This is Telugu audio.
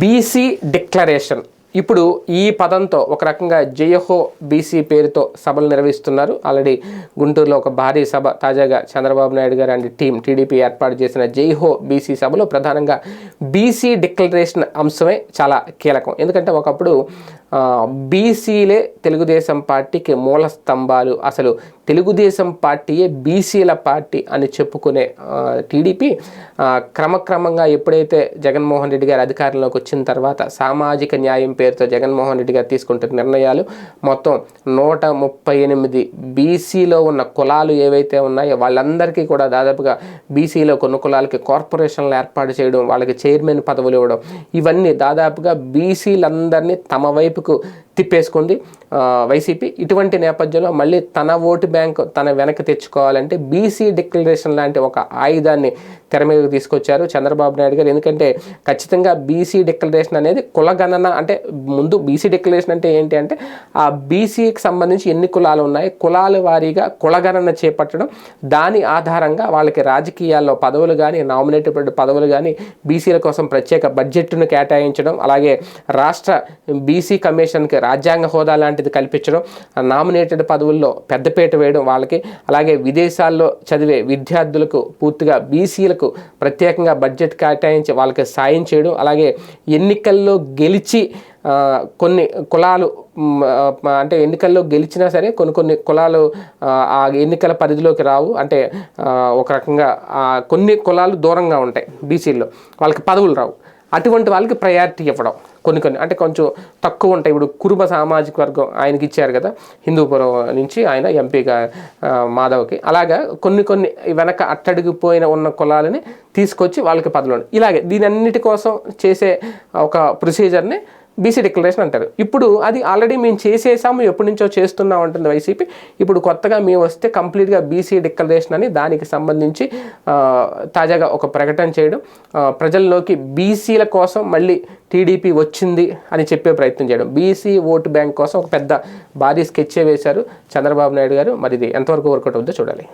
బీసీ డిక్లరేషన్ ఇప్పుడు ఈ పదంతో ఒక రకంగా జయహో బీసీ పేరుతో సభలు నిర్వహిస్తున్నారు. ఆల్రెడీ గుంటూరులో ఒక భారీ సభ తాజాగా చంద్రబాబు నాయుడు గారు అండ్ టీం టీడీపీ ఏర్పాటు చేసిన జైహో బీసీ సభలో ప్రధానంగా బీసీ డిక్లరేషన్ అంశమే చాలా కీలకం. ఎందుకంటే ఒకప్పుడు బీసీలే తెలుగుదేశం పార్టీకి మూల స్తంభాలు. అసలు తెలుగుదేశం పార్టీయే బీసీల పార్టీ అని చెప్పుకునే టీడీపీ క్రమక్రమంగా ఎప్పుడైతే జగన్మోహన్ రెడ్డి గారు అధికారంలోకి వచ్చిన తర్వాత సామాజిక న్యాయం పేరుతో జగన్మోహన్ రెడ్డి గారు తీసుకుంటున్న నిర్ణయాలు మొత్తం నూట ముప్పై ఎనిమిది బీసీలో ఉన్న కులాలు ఏవైతే ఉన్నాయో వాళ్ళందరికీ కూడా దాదాపుగా బీసీలో కొన్ని కులాలకి కార్పొరేషన్లు ఏర్పాటు చేయడం వాళ్ళకి చైర్మన్ పదవులు ఇవ్వడం ఇవన్నీ దాదాపుగా బీసీలందరినీ తమ వైపుకు తిప్పేసుకుంది. వైసీపీ ఇటువంటి నేపథ్యంలో మళ్ళీ తన ఓటు బ్యాంక్ తన వెనక్కి తెచ్చుకోవాలంటే బీసీ డిక్లరేషన్ లాంటి ఒక ఆయుధాన్ని తెర మీదకి తీసుకొచ్చారు చంద్రబాబు నాయుడు గారు. ఎందుకంటే ఖచ్చితంగా బీసీ డిక్లరేషన్ అనేది కులగణన అంటే ముందు బీసీ డిక్లరేషన్ అంటే ఏంటి అంటే ఆ బీసీకి సంబంధించి ఎన్ని కులాలు ఉన్నాయి కులాల వారీగా కులగణన చేపట్టడం దాని ఆధారంగా వాళ్ళకి రాజకీయాల్లో పదవులు కానీ నామినేటెడ్ పదవులు కానీ బీసీల కోసం ప్రత్యేక బడ్జెట్ను కేటాయించడం అలాగే రాష్ట్ర బీసీ కమిషన్కి రాజ్యాంగ హోదా లాంటిది కల్పించడం నామినేటెడ్ పదవుల్లో పెద్దపీట వేయడం వాళ్ళకి అలాగే విదేశాల్లో చదివే విద్యార్థులకు పూర్తిగా బీసీలకు ప్రత్యేకంగా బడ్జెట్ కేటాయించి వాళ్ళకి సాయం చేయడం అలాగే ఎన్నికల్లో గెలిచి కొన్ని కులాలు అంటే ఎన్నికల్లో గెలిచినా సరే కొన్ని కొన్ని కులాలు ఆ, ఎన్నికల పరిధిలోకి రావు. అంటే ఒక రకంగా కొన్ని కులాలు దూరంగా ఉంటాయి బీసీల్లో. వాళ్ళకి పదవులు రావు. అటువంటి వాళ్ళకి ప్రయారిటీ ఇవ్వడం. కొన్ని కొన్ని అంటే కొంచెం తక్కువ ఉంటాయి. ఇప్పుడు కురుబ సామాజిక వర్గం ఆయనకి ఇచ్చారు కదా హిందూపురం నుంచి ఆయన ఎంపీగా మాధవ్కి. అలాగా కొన్ని కొన్ని వెనక అట్టడిగిపోయిన ఉన్న కులాలని తీసుకొచ్చి వాళ్ళకి పదవులు ఇలాగే దీని అన్నిటి కోసం చేసే ఒక ప్రొసీజర్ని బీసీ డిక్లరేషన్ అంటారు. ఇప్పుడు అది ఆల్రెడీ మేము చేసేసాము ఎప్పటి నుంచో చేస్తున్నాం ఉంటుంది వైసీపీ ఇప్పుడు కొత్తగా మేము వస్తే కంప్లీట్గా బీసీ డిక్లరేషన్ అని దానికి సంబంధించి తాజాగా ఒక ప్రకటన చేయడం ప్రజల్లోకి బీసీల కోసం మళ్ళీ టీడీపీ వచ్చింది అని చెప్పే ప్రయత్నం చేయడం. బీసీ ఓటు బ్యాంక్ కోసం ఒక పెద్ద భారీ స్కెచ్ వేశారు చంద్రబాబు నాయుడు గారు. మరి ఇది ఎంతవరకు వర్కౌట్ అవుతుందో చూడాలి.